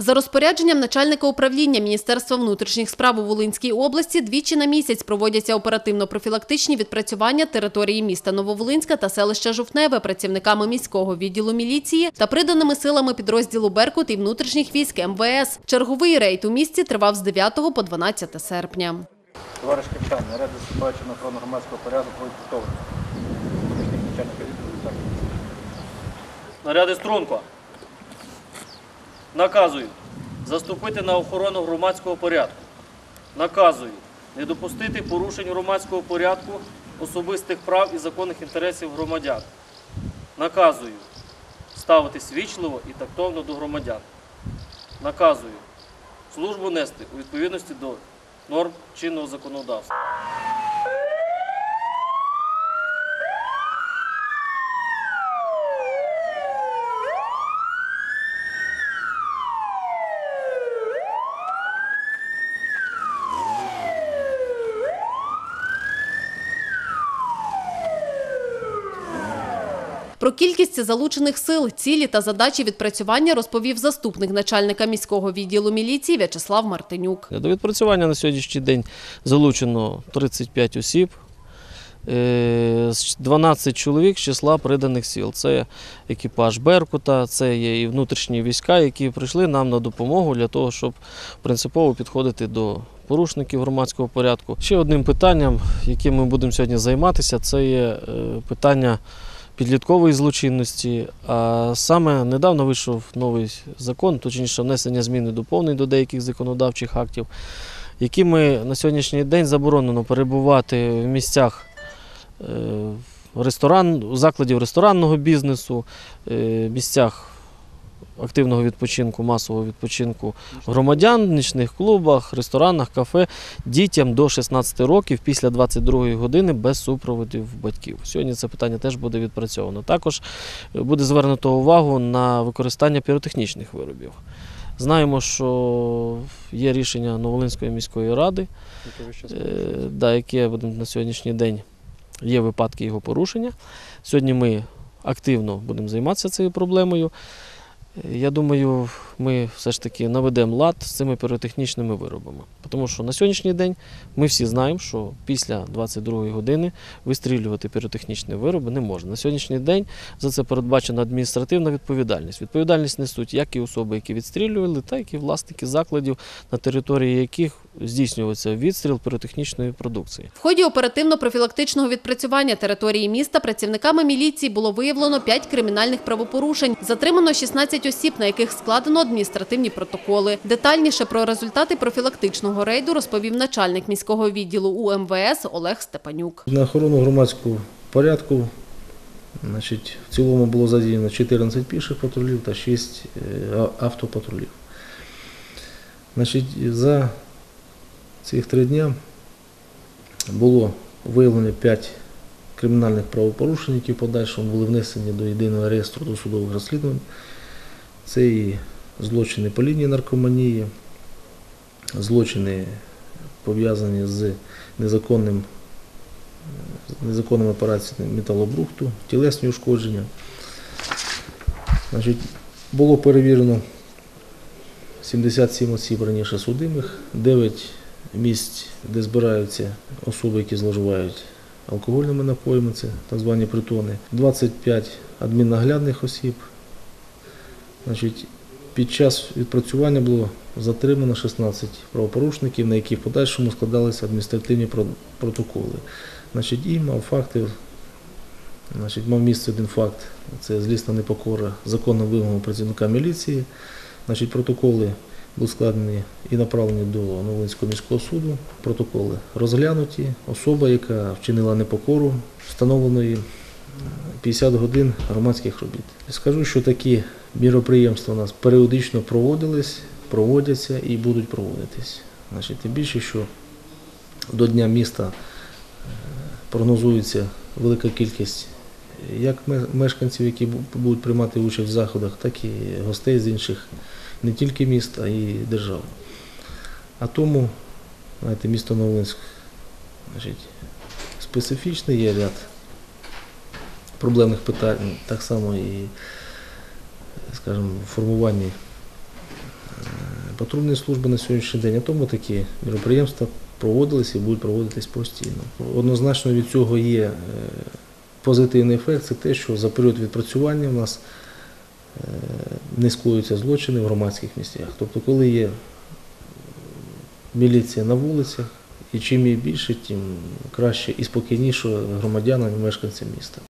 За розпорядженням начальника управління Міністерства внутрішніх справ у Волинській області двічі на місяць проводяться оперативно-профілактичні відпрацювання території міста Нововолинська та селища Жовтневе працівниками міського відділу міліції та приданими силами підрозділу «Беркут» і внутрішніх військ МВС. Черговий рейд у місті тривав з 9 по 12 серпня. Товариш капітан, наряд засипаючи на охорону громадського порядку начальника відділу. Наряди струнко. Наказую заступити на охорону громадського порядку. Наказую не допустити порушень громадського порядку, особистих прав і законних інтересів громадян. Наказую ставитись вічливо і тактовно до громадян. Наказую службу нести у відповідності до норм чинного законодавства. Про кількість залучених сил, цілі та задачі відпрацювання розповів заступник начальника міського відділу міліції В'ячеслав Мартинюк. До відпрацювання на сьогоднішній день залучено 35 осіб, е, з 12 чоловік з числа приданих сіл. Це екіпаж Беркута, це є і внутрішні війська, які прийшли нам на допомогу для того, щоб принципово підходити до порушників громадського порядку. Ще одним питанням, яким ми будемо сьогодні займатися, це є е, питання підліткової злочинності. А саме недавно вийшов новий закон, точніше внесення змін і доповнень до деяких законодавчих актів, якими на сьогоднішній день заборонено перебувати в місцях е, ресторан, закладів ресторанного бізнесу, е, місцях активного відпочинку, масового відпочинку громадян, в нічних клубах, ресторанах, кафе дітям до 16 років після 22 години без супроводів батьків. Сьогодні це питання теж буде відпрацьовано. Також е, буде звернуто увагу на використання піротехнічних виробів. Знаємо, що є рішення Новолинської міської ради, е, да, яке на сьогоднішній день є випадки його порушення. Сьогодні ми активно будемо займатися цією проблемою. Я думаю, ми все ж таки наведемо лад з цими піротехнічними виробами. Тому що на сьогоднішній день ми всі знаємо, що після 22 години вистрілювати піротехнічні вироби не можна. На сьогоднішній день за це передбачена адміністративна відповідальність. Відповідальність несуть як і особи, які відстрілювали, так і власники закладів, на території яких здійснюється відстріл піротехнічної продукції. В ході оперативно-профілактичного відпрацювання території міста працівниками міліції було виявлено 5 кримінальних правопорушень. Затримано 16 осіб, на яких складено адміністративні протоколи. Детальніше про результати профілактичного рейду розповів начальник міського відділу УМВС Олег Степанюк. На охорону громадського порядку значить, в цілому було задіяно 14 піших патрулів та 6 е, автопатрулів. Значить, за цих три дня було виявлено 5 кримінальних правопорушень, які в подальшому були внесені до єдиного реєстру досудових розслідувань. Це і злочини по лінії наркоманії, злочини пов'язані з незаконним незаконними операціями металобрухту, тілесні ушкодження. Значить, було перевірено 77 осіб раніше судимих, 9 місць, де збираються особи, які зловживають алкогольними напоями, це так звані притони, 25 адміннаглядних осіб. Значить, під час відпрацювання було затримано 16 правопорушників, на які в подальшому складалися адміністративні про- протоколи. Значить, і мав факти, значить, мав місце один факт, це злісна непокора законним вимогам працівника міліції. Значить, протоколи були складені і направлені до Новолинського міського суду. Протоколи розглянуті. Особа, яка вчинила непокору, встановленої 50 годин громадських робіт. Скажу, що такі міроприємства у нас періодично проводились, проводяться і будуть проводитись. Значить, тим більше, що до Дня міста е, прогнозується велика кількість як мешканців, які будуть приймати участь в заходах, так і гостей з інших не тільки міст, а й держав. А тому, знаєте, місто Новолинськ значить, специфічне, є ряд проблемних питань, так само і, скажімо, формуванні е, патрульної служби на сьогоднішній день, а тому такі мероприємства проводилися і будуть проводитись постійно. Однозначно від цього є е, позитивний ефект, це те, що за період відпрацювання в нас е, не скоюються злочини в громадських місцях. Тобто, коли є міліція на вулицях, і чим її більше, тим краще і спокійніше громадянам і мешканцям міста.